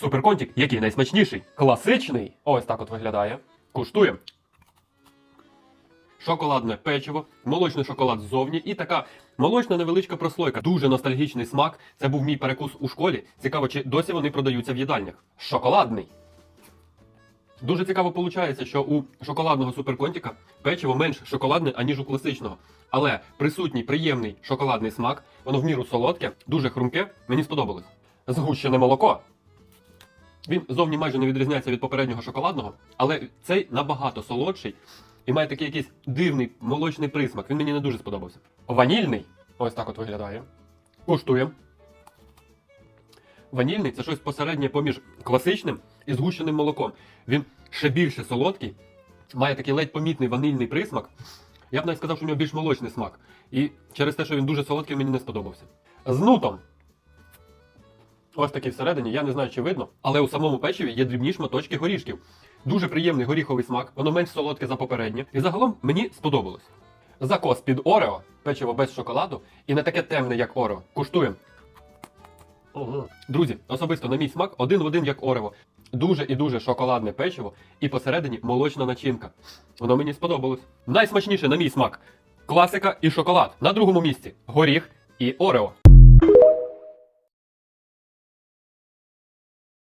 Суперконтик, який найсмачніший? Класичний. Ось так от виглядає. Куштуємо. Шоколадне печиво, молочний шоколад ззовні і така молочна невеличка прослойка. Дуже ностальгічний смак. Це був мій перекус у школі. Цікаво, чи досі вони продаються в їдальнях. Шоколадний. Дуже цікаво виходить, що у шоколадного суперконтика печиво менш шоколадне, аніж у класичного. Але присутній приємний шоколадний смак, воно в міру солодке, дуже хрумке, мені сподобалось. Згущене молоко. Він зовні майже не відрізняється від попереднього шоколадного, але цей набагато солодший і має такий якийсь дивний молочний присмак. Він мені не дуже сподобався. Ванільний. Ось так от виглядає. Куштуємо. Ванільний це щось посереднє поміж класичним і згущеним молоком. Він ще більше солодкий, має такий ледь помітний ванильний присмак. Я б навіть сказав, що у нього більш молочний смак. І через те, що він дуже солодкий, мені не сподобався. З нутом. Ось такий всередині, я не знаю, чи видно, але у самому печиві є дрібні шматочки горішків. Дуже приємний горіховий смак, воно менш солодке за попереднє. І загалом мені сподобалось. Закос під Орео, печиво без шоколаду і не таке темне, як Орео. Куштуємо. Друзі, особисто на мій смак один в один як Орео. Дуже і дуже шоколадне печиво, і посередині молочна начинка. Воно мені сподобалось. Найсмачніше на мій смак класика і шоколад. На другому місці горіх і Орео.